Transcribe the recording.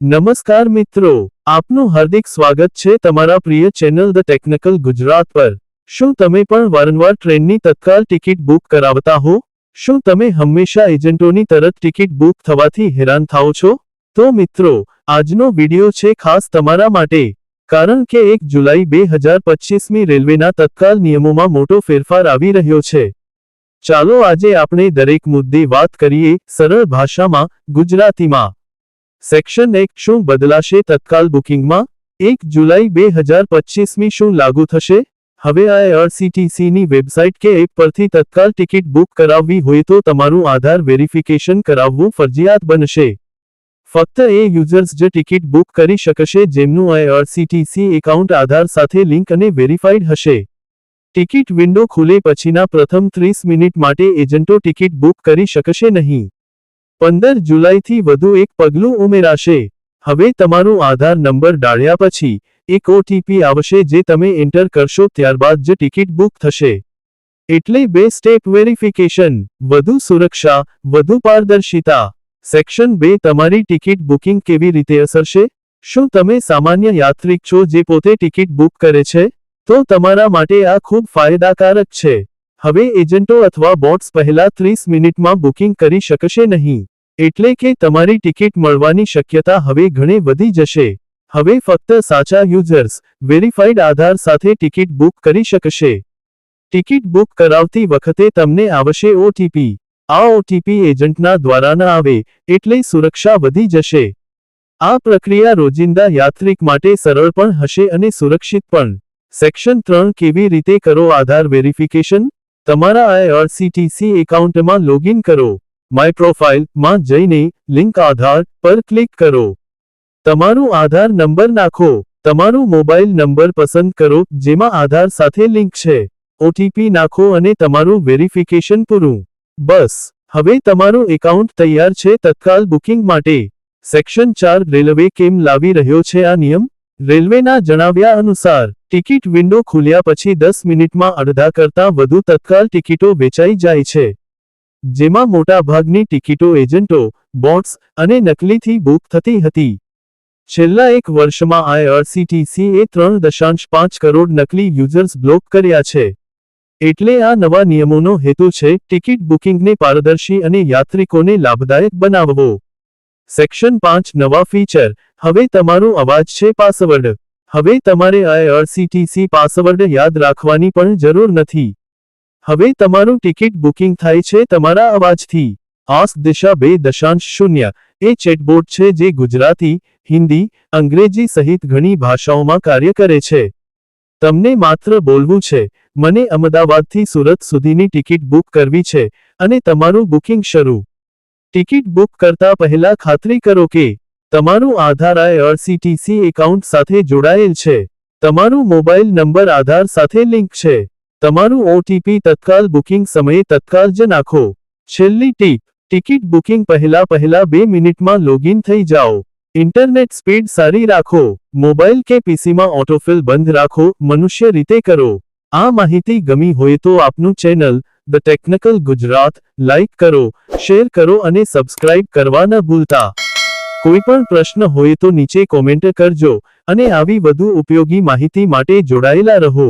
નમસ્કાર મિત્રો, આપનું હાર્દિક સ્વાગત છે તમારા પ્રિય ચેનલ ધ ટેકનિકલ ગુજરાત પર. શું તમે પણ વારંવાર ટ્રેનની તત્કાલ ટિકિટ બુક કરાવતા હો? શું તમે હંમેશા એજન્ટોની તરત ટિકિટ બુક થવાથી હેરાન થાઓ છો? તો મિત્રો, આજનો વિડિયો છે ખાસ તમારા માટે, કારણ કે એક જુલાઈ બે હજાર પચીસમી રેલવેના તત્કાલ નિયમોમાં મોટો ફેરફાર આવી રહ્યો છે. ચાલો આજે આપણે દરેક મુદ્દે વાત કરીએ સરળ ભાષામાં ગુજરાતીમાં. સેક્શન એક શું બદલાશે તત્કાલ બુકિંગમાં? એક જુલાઈ બે હજાર પચીસમી શું લાગુ થશે? હવે આઈઆરસીટીસીની વેબસાઇટ કે એપ પરથી તત્કાલ ટિકિટ બુક કરાવવી હોય તો તમારું આધાર વેરિફિકેશન કરાવવું ફરજિયાત બનશે. ફક્ત એ યુઝર્સ જ ટિકિટ બુક કરી શકશે જેમનું આઈઆરસીટીસી એકાઉન્ટ આધાર સાથે લિંક અને વેરીફાઈડ હશે. ટિકિટ વિન્ડો ખુલે પછીના પ્રથમ ત્રીસ મિનિટ માટે એજન્ટો ટિકિટ બુક કરી શકશે નહીં. પંદર જુલાઈથી વધુ એક પગલું ઉમેરાશે. હવે તમારું આધાર નંબર ડાળ્યા પછી, એક ઓટીપી આવશે જે તમે એન્ટર કરશો ત્યારબાદ જ ટિકિટ બુક થશે. એટલે બે સ્ટેપ વેરિફિકેશન, વધુ સુરક્ષા, વધુ પારદર્શિતા. સેક્શન બે તમારી ટિકિટ બુકિંગ કેવી રીતે અસરશે? શું તમે સામાન્ય યાત્રિક છો જે પોતે ટિકિટ બુક કરે છે? તો તમારા માટે આ ખૂબ ફાયદાકારક છે. હવે એજન્ટો અથવા બોટ્સ પહેલા ત્રીસ મિનિટમાં બુકિંગ કરી શકશે નહીં. એટલે કે તમારી ટિકિટ મળવાની શક્યતા હવે ઘણી વધી જશે. હવે ફક્ત સાચા યુઝર્સ, વેરીફાઈડ આધાર સાથે ટિકિટ બુક કરી શકશે. ટિકિટ બુક કરાવતી વખતે તમને આવશે ઓટીપી. આ ઓટીપી એજન્ટના દ્વારા ન આવે, એટલે સુરક્ષા વધી જશે. આ પ્રક્રિયા રોજિંદા યાત્રિક માટે સરળ પણ હશે અને સુરક્ષિત પણ. સેક્શન ત્રણ કેવી રીતે કરો આધાર વેરિફિકેશન? તમારા આઈઆરસીટીસી એકાઉન્ટમાં લોગિન કરો, માય પ્રોફાઇલમાં જઈને લિંક આધાર પર ક્લિક કરો. તમારું આધાર નંબર નાખો, તમારું મોબાઈલ નંબર પસંદ કરો, જેમાં આધાર સાથે લિંક છે. ઓટીપી નાખો અને તમારું વેરિફિકેશન પૂરું. બસ, હવે તમારું એકાઉન્ટ તૈયાર છે તત્કાલ બુકિંગ માટે. સેક્શન ચાર રેલવે કેમ લાવી રહ્યો છે આ નિયમ? રેલવેના જણાવ્યા અનુસાર ટિકિટ વિન્ડો ખુલ્યા પછી દસ મિનિટમાં અડધા કરતાં વધુ તત્કાલ ટિકિટો વેચાઈ જાય છે. જેમાં મોટાભાગની ટિકિટો એજન્ટો, બોટ્સ અને નકલીથી બુક થતી હતી. છેલ્લા એક વર્ષમાં આઈઆરસીટીસીએ ત્રણ દશાંશ પાંચ કરોડ નકલી યુઝર્સ બ્લોક કર્યા છે. એટલે આ નવા નિયમોનો હેતુ છે ટિકિટ બુકિંગને પારદર્શી અને યાત્રિકોને લાભદાયક બનાવવો. સેક્શન પાંચ નવા ફીચર, હવે તમારું અવાજ છે પાસવર્ડ. હવે તમારે આઈઆરસીટીસી પાસવર્ડ યાદ રાખવાની પણ જરૂર નથી. હવે તમારું ટિકિટ બુકિંગ થાય છે તમારા અવાજથી. આસ્ક દિશા બે દશાંશ શૂન્ય. એ ચેટબોટ છે જે ગુજરાતી, હિન્દી, અંગ્રેજી સહિત ઘણી ભાષાઓમાં કાર્ય કરે છે. તમને માત્ર બોલવું છે. મને અમદાવાદથી સુરત સુધીની ટિકિટ બુક કરવી છે અને તમારું બુકિંગ શરૂ. ટિકિટ બુક કરતા પહેલા ખાતરી કરો કે તમારું આધાર આઈઆરસીટીસી એકાઉન્ટ સાથે જોડાયેલ છે. તમારું મોબાઈલ નંબર આધાર સાથે લિંક છે. તમારું ઓટીપી તત્કાલ બુકિંગ સમયે તત્કાલ જ નાખો. છેલ્લી ટીપ, ટિકિટ બુકિંગ પહેલા પહેલા બે મિનિટમાં લોગિન થઈ જાઓ. ઇન્ટરનેટ સ્પીડ સારી રાખો. મોબાઈલ કે પીસીમાં ઓટોફિલ બંધ રાખો. મનુષ્ય રીતે કરો. આ માહિતી ગમી હોય તો આપનું channel, the technical Gujarat, like કરો, શેર કરો અને સબસ્ક્રાઇબ કરવા ન ભૂલતા. કોઈ પણ પ્રશ્ન હોય તો નીચે કોમેન્ટ કરજો અને આવી વધુ ઉપયોગી માહિતી માટે જોડાયેલા રહો.